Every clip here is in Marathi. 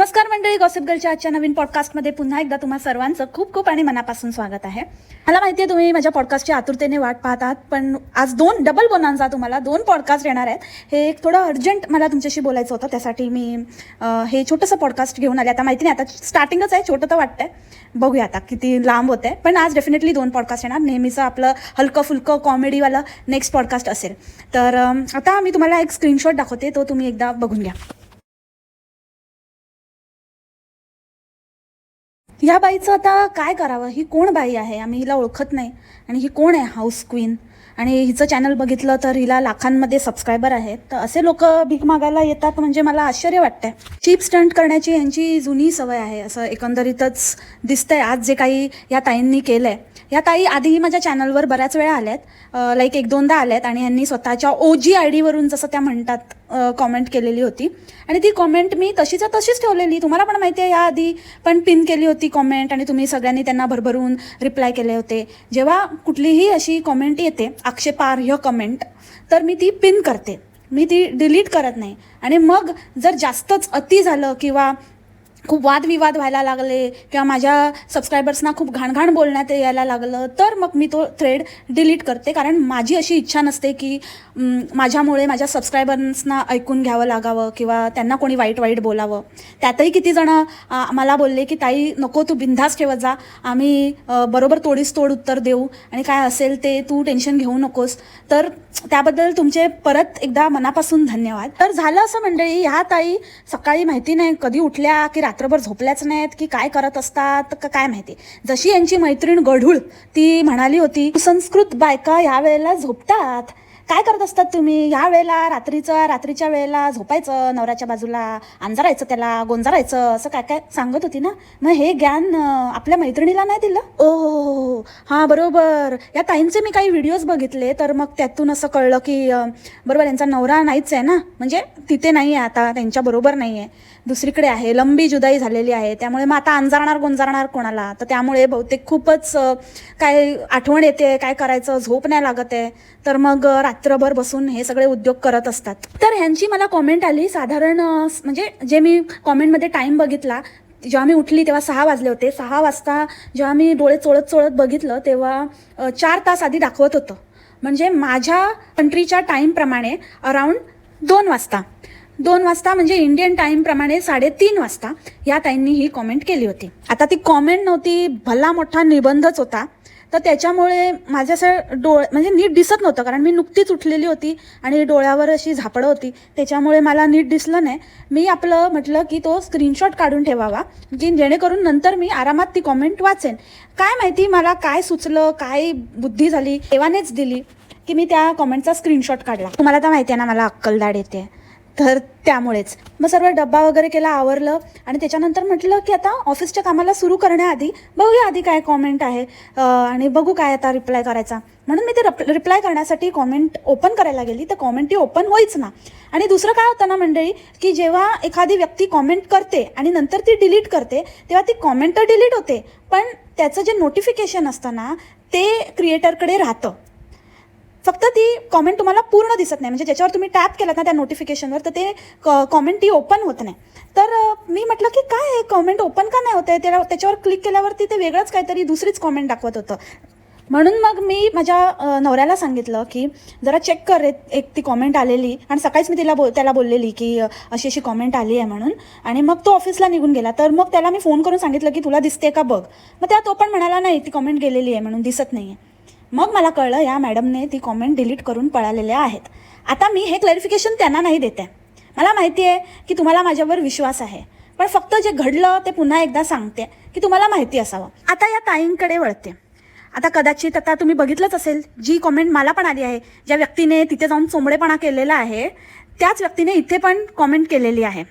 नमस्कार मंडळी गॉसिप गर्लच्या आजच्या नवीन पॉडकास्टमध्ये पुन्हा एकदा तुम्हा सर्वांचं खूप खूप आणि मनापासून स्वागत आहे. मला माहिती आहे तुम्ही माझ्या पॉडकास्टची आतुरतेने वाट पाहतात पण आज दोन डबल बोनांचा तुम्हाला दोन पॉडकास्ट येणार आहेत. हे एक थोडं अर्जंट मला तुमच्याशी बोलायचं होतं त्यासाठी मी हे छोटंसं पॉडकास्ट घेऊन आले. आता माहिती नाही आता स्टार्टिंगच आहे छोटं तर वाटतंय. बघूया आता किती लांब होत आहे पण आज डेफिनेटली दोन पॉडकास्ट येणार. नेहमीचं आपलं हलकं फुलकं कॉमेडीवालं नेक्स्ट पॉडकास्ट असेल. तर आता मी तुम्हाला एक स्क्रीनशॉट दाखवते तो तुम्ही एकदा बघून घ्या. ह्या बाईचं आता काय करावं? ही कोण बाई आहे? आम्ही हिला ओळखत नाही. आणि ही कोण आहे? House queen. आणि हिचं चॅनल बघितलं तर हिला लाखांमध्ये सबस्क्रायबर आहेत. तर असे लोक भीक मागायला येतात म्हणजे मला आश्चर्य वाटतंय. चीप स्टंट करण्याची यांची जुनी सवय आहे. असं एकंदरीतच दिसतंय आज जे काही या ताईंनी केलंय. या ताई आधीही माझ्या चॅनलवर बऱ्याच वेळा आल्यात. लाईक एक दोनदा आल्यात आणि यांनी स्वतःच्या ओ जी आय डीवरून जसं त्या म्हणतात कॉमेंट केलेली होती. आणि ती कॉमेंट मी तशीच्या तशीच ठेवलेली. तुम्हाला पण माहिती आहे याआधी पण पिन केली होती कॉमेंट आणि तुम्ही सगळ्यांनी त्यांना भरभरून रिप्लाय केले होते. जेव्हा कुठलीही अशी कॉमेंट येते आक्षेपार्ह कमेंट तर मी ती पिन करते. मी ती डिलीट करत नाही. आणि मग जर जास्तच अति झालं किंवा खूप वादविवाद व्हायला लागले किंवा माझ्या सबस्क्रायबर्सना खूप घाणघाण बोलण्यात यायला लागलं. तर मग मी तो थ्रेड डिलीट करते. कारण माझी अशी इच्छा नसते की माझ्यामुळे माझ्या सबस्क्रायबर्सना ऐकून घ्यावं लागावं किंवा त्यांना कोणी वाईट वाईट बोलावं. त्यातही किती जणं मला बोलले की ताई नको तू बिंधास ठेवत जा. आम्ही बरोबर तोडीस तोड उत्तर देऊ. आणि काय असेल ते तू टेन्शन घेऊ नकोस. तर त्याबद्दल तुमचे परत एकदा मनापासून धन्यवाद. तर झालं असं मंडळी ह्या ताई सकाळी माहिती नाही कधी उठल्या की रात्रभर झोपल्याच नाहीत की काय करत असतात का काय माहिती. जशी यांची मैत्रीण गढूळ ती म्हणाली होती संस्कृत बायका या वेळेला झोपतात. काय करत असतात तुम्ही? ह्या वेळेला रात्रीचं रात्रीच्या वेळेला झोपायचं नवऱ्याच्या बाजूला अंजारायचं त्याला गोंजारायचं असं काय काय सांगत होती ना? मग हे ज्ञान आपल्या मैत्रिणीला नाही दिलं? ओ हो, हो, हो, हो हां बरोबर. या ताईंचे मी काही व्हिडिओज बघितले तर मग त्यातून असं कळलं की बरोबर यांचा नवरा नाहीच आहे ना? म्हणजे तिथे नाही आहे आता त्यांच्या बरोबर नाही आहे. दुसरीकडे आहे लंबी जुदाई झालेली आहे त्यामुळे मग आता अंजारणार गोंजारणार कोणाला? तर त्यामुळे बहुतेक खूपच काय आठवण येते काय करायचं झोप नाही लागत आहे. तर मग रात्री रात्रभर बसून हे सगळे उद्योग करत असतात. तर ह्यांची मला कॉमेंट आली. साधारण म्हणजे जे मी कॉमेंटमध्ये टाईम बघितला जेव्हा मी उठली तेव्हा सहा वाजले होते. सहा वाजता जेव्हा मी डोळे चोळत चोळत बघितलं तेव्हा चार तास आधी दाखवत होतं. म्हणजे माझ्या कंट्रीच्या टाईमप्रमाणे अराऊंड दोन वाजता. दोन वाजता म्हणजे इंडियन टाईमप्रमाणे साडेतीन वाजता या ताईंनी ही कॉमेंट केली होती. आता ती कॉमेंट नव्हती भला मोठा निबंधच होता. तर त्याच्यामुळे माझ्या असं डोळ म्हणजे नीट दिसत नव्हतं कारण मी नुकतीच उठलेली होती आणि डोळ्यावर अशी झापडं होती. त्याच्यामुळे मला नीट दिसलं नाही. मी आपलं म्हटलं की तो स्क्रीनशॉट काढून ठेवावा की जेणेकरून नंतर मी आरामात ती कॉमेंट वाचेन. काय माहिती मला काय सुचलं काय बुद्धी झाली देवानेच दिली की मी त्या कॉमेंटचा स्क्रीनशॉट काढला. तुम्हाला तर माहिती आहे ना मला अक्कलदाड येते. तर त्यामुळेच. मग सर्व डब्बा वगैरे केला आवरलं आणि त्याच्यानंतर म्हटलं की आता ऑफिसच्या कामाला सुरू करण्याआधी बघूया आधी काय कॉमेंट आहे. आणि बघू काय आता रिप्लाय करायचा. म्हणून मी ते रिप्लाय करण्यासाठी कॉमेंट ओपन करायला गेली. तर कॉमेंट ती ओपन होईच ना. आणि दुसरं काय होतं ना मंडळी की जेव्हा एखादी व्यक्ती कॉमेंट करते आणि नंतर ती डिलीट करते तेव्हा ती कॉमेंट तर डिलीट होते. पण त्याचं जे नोटिफिकेशन असतं ना ते क्रिएटरकडे राहतं. फक्त ती कॉमेंट तुम्हाला पूर्ण दिसत नाही. म्हणजे ज्याच्यावर तुम्ही टॅप केलात ना त्या नोटिफिकेशनवर तर ते कॉमेंट ती ओपन होत नाही. तर मी म्हटलं की काय आहे कॉमेंट ओपन का नाही होते त्याला त्याच्यावर क्लिक केल्यावरती ते वेगळंच काहीतरी दुसरीच कॉमेंट दाखवत होतं. म्हणून मग मी माझ्या नवऱ्याला सांगितलं की जरा चेक कर रे, एक ती कॉमेंट आलेली. आणि सकाळीच मी तिला बोल त्याला बोललेली की अशी अशी कॉमेंट आली आहे म्हणून. आणि मग तो ऑफिसला निघून गेला. तर मग त्याला मी फोन करून सांगितलं की तुला दिसते का बघ? मग त्या तो पण म्हणाला नाही ती कॉमेंट गेलेली आहे म्हणून दिसत नाही आहे मग मला कळलं या मॅडमने ती कॉमेंट डिलीट करून पळालेल्या आहेत. आता मी हे क्लॅरिफिकेशन त्यांना नाही देते. मला माहिती आहे की तुम्हाला माझ्यावर विश्वास आहे. पण फक्त जे घडलं ते पुन्हा एकदा सांगते की तुम्हाला माहिती असावं. आता या ताईंकडे वळते. आता कदाचित आता तुम्ही बघितलंच असेल जी कॉमेंट मला पण आली आहे ज्या व्यक्तीने तिथे जाऊन चोंबडेपणा केलेला आहे त्याच व्यक्तीने इथे पण कॉमेंट केलेली आहे.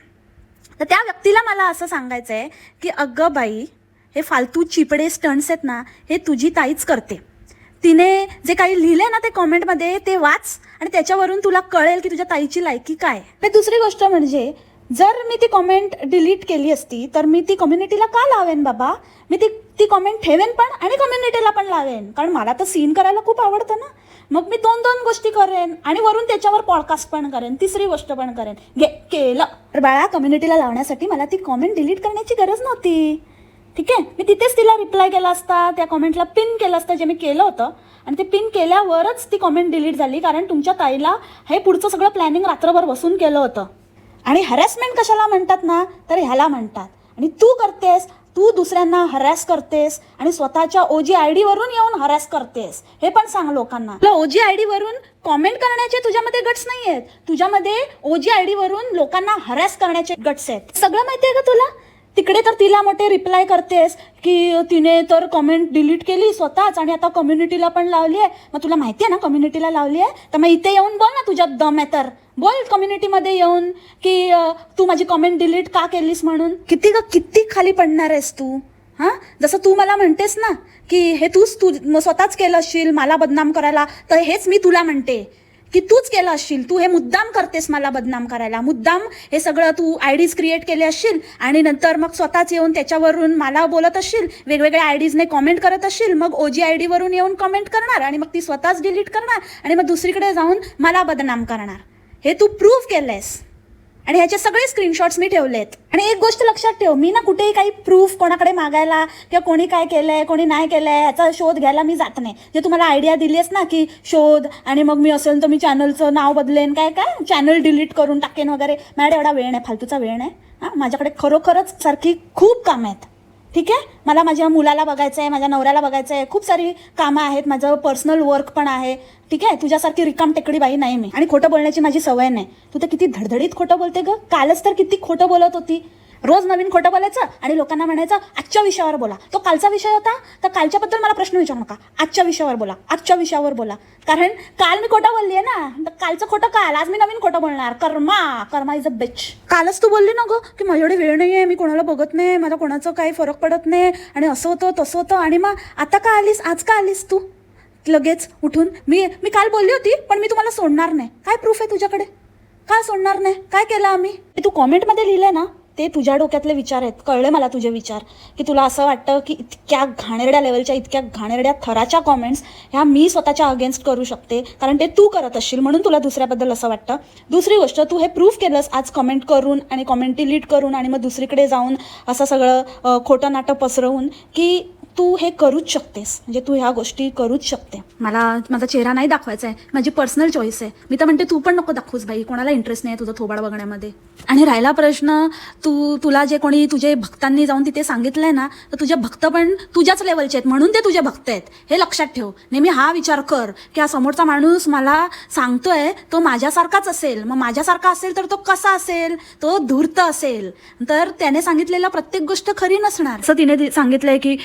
तर त्या व्यक्तीला मला असं सांगायचं आहे की अगं बाई हे फालतू चिपडे स्टंट्स आहेत ना हे तुझी ताईच करते. तिने जे काही लिहिले ना ते कॉमेंटमध्ये ते वाच आणि त्याच्यावरून तुला कळेल की तुझ्या ताईची लायकी काय. आणि दुसरी गोष्ट म्हणजे जर मी ती कॉमेंट डिलीट केली असती तर मी ती कम्युनिटीला का लावेन बाबा? मी ती ती कॉमेंट ठेवेन पण आणि कम्युनिटीला पण लावेन. कारण मला तर सीन करायला खूप आवडतं ना. मग मी दोन दोन गोष्टी करेन आणि वरून त्याच्यावर पॉडकास्ट पण करेन तिसरी गोष्ट पण करेन. घे केलं. तर बाळा कम्युनिटीला लावण्यासाठी मला ती कॉमेंट डिलीट करण्याची गरज नव्हती. ठीक आहे? मी तिथेच तिला रिप्लाय केला असता त्या कॉमेंटला पिन केलं असतं जे मी केलं होतं. आणि ते पिन केल्यावरच ती कॉमेंट डिलीट झाली कारण तुमच्या ताईला हे पुढचं सगळं प्लॅनिंग रात्रभर बसून केलं होतं. आणि हॅरॅसमेंट कशाला म्हणतात ना तर ह्याला म्हणतात. आणि तू करतेस तू दुसऱ्यांना हरॅस करतेस आणि स्वतःच्या ओजी आय डीवरून येऊन हरॅस करतेस. हे पण सांग लोकांना. तुला ओजी आय डीवरून कॉमेंट करण्याचे तुझ्यामध्ये गट्स नाही आहेत तुझ्यामध्ये ओजी आय डीवरून लोकांना हरॅस करण्याचे गट्स आहेत. सगळं माहिती आहे का तुला? तिकडे तर तिला मोठे रिप्लाय करतेस की तिने तर कमेंट डिलीट केली स्वतःच आणि आता कम्युनिटीला पण लावली आहे. मग तुला माहिती आहे ना कम्युनिटीला लावली आहे. तर मग इथे येऊन बोल ना तुझ्यात दम आहे तर. बोल कम्युनिटीमध्ये येऊन की तू माझी कमेंट डिलीट का केलीस म्हणून? किती ग किती खाली पडणार आहेस तू? हां? जसं तू मला म्हणतेस ना की हे तूच तू स्वतःच केलं असशील मला बदनाम करायला तर हेच मी तुला म्हणते. की तूच केलं असशील. तू हे मुद्दाम करतेस मला बदनाम करायला. मुद्दाम हे सगळं तू आय डीज क्रिएट केले असशील आणि नंतर मग स्वतःच येऊन त्याच्यावरून मला बोलत असशील वेगवेगळ्या आय डीजने कॉमेंट करत असशील मग ओजी आय डीवरून येऊन कमेंट करणार आणि मग ती स्वतःच डिलीट करणार आणि मग दुसरीकडे जाऊन मला बदनाम करणार. हे तू प्रूव्ह केलंयस. आणि ह्याचे सगळे स्क्रीनशॉट्स मी ठेवलेत. आणि एक गोष्ट लक्षात ठेव मी ना कुठेही काही प्रूफ कोणाकडे मागायला किंवा कोणी काय केलंय कोणी नाही केलंय ह्याचा शोध घ्यायला मी जात नाही. जे तुम्हाला आयडिया दिली आहेस ना की शोध आणि मग मी असेल तर मी चॅनलचं नाव बदलेन काय काय? चॅनल डिलीट करून टाकेन वगैरे. माझ्याकडे एवढा वेळ नाही फालतूचा वेळ नाही. हां माझ्याकडे खरोखरच सारखी खूप कामं आहेत. ठीक आहे? मला माझ्या मुलाला बघायचं आहे माझ्या नवऱ्याला बघायचं आहे खूप सारी कामं आहेत. माझं पर्सनल वर्क पण आहे. ठीक आहे? तुझ्यासारखी रिकाम टेकडी बाई नाही मी. आणि खोटं बोलण्याची माझी सवय नाही. तू तर किती धडधडीत खोटं बोलते ग? कालच तर किती खोटं बोलत होती. रोज नवीन खोटं बोलायचं आणि लोकांना म्हणायचं आजच्या विषयावर बोला. तो कालचा विषय होता? तर कालच्याबद्दल मला प्रश्न विचारू नका. आजच्या विषयावर बोला. आजच्या विषयावर बोला. कारण काल मी खोटं बोलली आहे ना? तर कालचं खोटं काल. आज मी नवीन खोटं बोलणार. Karma. Karma is a bitch कालच तू बोलली ना ग की माझ्याकडे वेळ नाही आहे मी कोणाला बघत नाही मला कोणाचं काही फरक पडत नाही. आणि असं होतं तसं होतं. आणि मग आता का आलीस? आज का आलीस तू? लगेच उठून मी मी काल बोलली होती पण मी तुम्हाला सोडणार नाही. काय प्रूफ आहे तुझ्याकडे? काय सोडणार नाही? काय केलं आम्ही? ते तू कॉमेंटमध्ये लिहिलंय ना ते तुझ्या डोक्यातले विचार आहेत. कळले मला तुझे विचार. की तुला असं वाटतं की इतक्या घाणेरड्या लेवलच्या इतक्या घाणेरड्या थराच्या कॉमेंट्स ह्या मी स्वतःच्या अगेन्स्ट करू शकते. कारण ते तू करत असशील. म्हणून तुला दुसऱ्याबद्दल असं वाटतं. दुसरी गोष्ट तू हे प्रूफ केलंस. आज कमेंट करून आणि कॉमेंट डिलीट करून आणि मग दुसरीकडे जाऊन असं सगळं खोटं नाटं पसरवून की तू हे करूच शकतेस. म्हणजे तू ह्या गोष्टी करूच शकते. मला माझा चेहरा नाही दाखवायचा आहे माझी पर्सनल चॉईस आहे. मी तर म्हणते तू पण नको दाखवूस बाई. कोणाला इंटरेस्ट नाही तुझा तुझं थोबाड बघण्यामध्ये. आणि राहिला प्रश्न तू तुला जे कोणी तुझे भक्तांनी जाऊन तिथे सांगितलंय ना तर तुझे भक्त पण तुझ्याच लेवलचे आहेत. म्हणून ते तुझे भक्त आहेत. हे लक्षात ठेव. नेहमी हा विचार कर की हा समोरचा माणूस मला सांगतोय तो माझ्यासारखाच असेल. मग माझ्यासारखा असेल तर तो कसा असेल? तो धूर्त असेल. तर त्याने सांगितलेला प्रत्येक गोष्ट खरी नसणार. असं तिने सांगितलंय की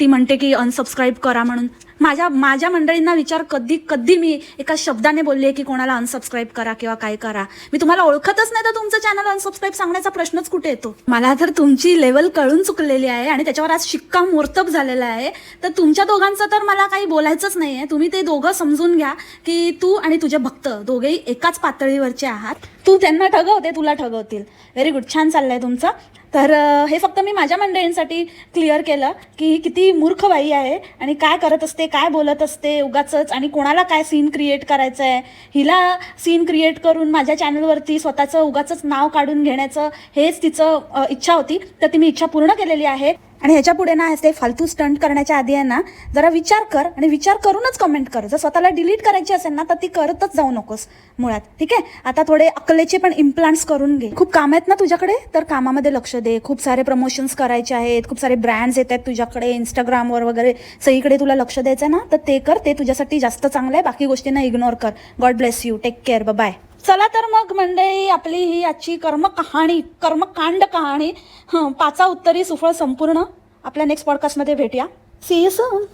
ती म्हणते की अनसबस्क्राईब करा म्हणून. माझ्या माझ्या मंडळींना विचार कधी कधी मी एका शब्दाने बोलले की कोणाला अनसबस्क्राईब करा किंवा काय करा. मी तुम्हाला ओळखतच नाही तर तुमचं चॅनल अनसबस्क्राईब सांगण्याचा प्रश्नच कुठे येतो? मला तर तुमची लेवल कळून चुकलेली आहे आणि त्याच्यावर आज शिक्का मोर्तब झालेला आहे. तर तुमच्या दोघांचं तर मला काही बोलायचंच नाही आहे तुम्ही ते दोघं समजून घ्या की तू आणि तुझे भक्त दोघेही एकाच पातळीवरचे आहात. तू त्यांना ठगवते तुला ठगवतील. व्हेरी गुड छान चाललंय तुमचं. तर हे फक्त मी माझ्या मंडळींसाठी क्लिअर केलं की किती मूर्ख बाई आहे आणि काय करत असते काय बोलत असते? उगाच आणि कोणाला काय सीन क्रिएट करायचं आहे हिला सीन क्रिएट करून माझ्या चॅनलवरती स्वतःचं उगाचंच नाव काढून घेण्याचं हेच तिचं इच्छा होती. तर ती मी इच्छा पूर्ण केलेली आहे. आणि ह्याच्या पुढे ना ते फालतू स्टंट करण्याच्या आधी आहे ना जरा विचार कर आणि विचार करूनच कमेंट कर. जर स्वतःला डिलीट करायची असेल ना तर ती करतच जाऊ नकोस मुळात. ठीक आहे? आता थोडे अकलेचे पण इम्प्लांट्स करून घे. खूप काम आहेत ना तुझ्याकडे? तर कामामध्ये लक्ष दे. खूप सारे प्रमोशन्स करायचे आहेत. खूप सारे ब्रँड्स येत आहेत तुझ्याकडे. इंस्टाग्रामवर वगैरे सगळीकडे तुला लक्ष द्यायचं आहे ना तर ते कर. ते तुझ्यासाठी जास्त चांगलं आहे. बाकी गोष्टींना इग्नोर कर. God bless you take care bye चला तर मग मंडळी आपली ही आजची कर्म कहाणी कर्मकांड कहाणी पाचा उत्तरी सुफळ संपूर्ण. आपल्या नेक्स्ट पॉडकास्टमध्ये भेटूया. C you soon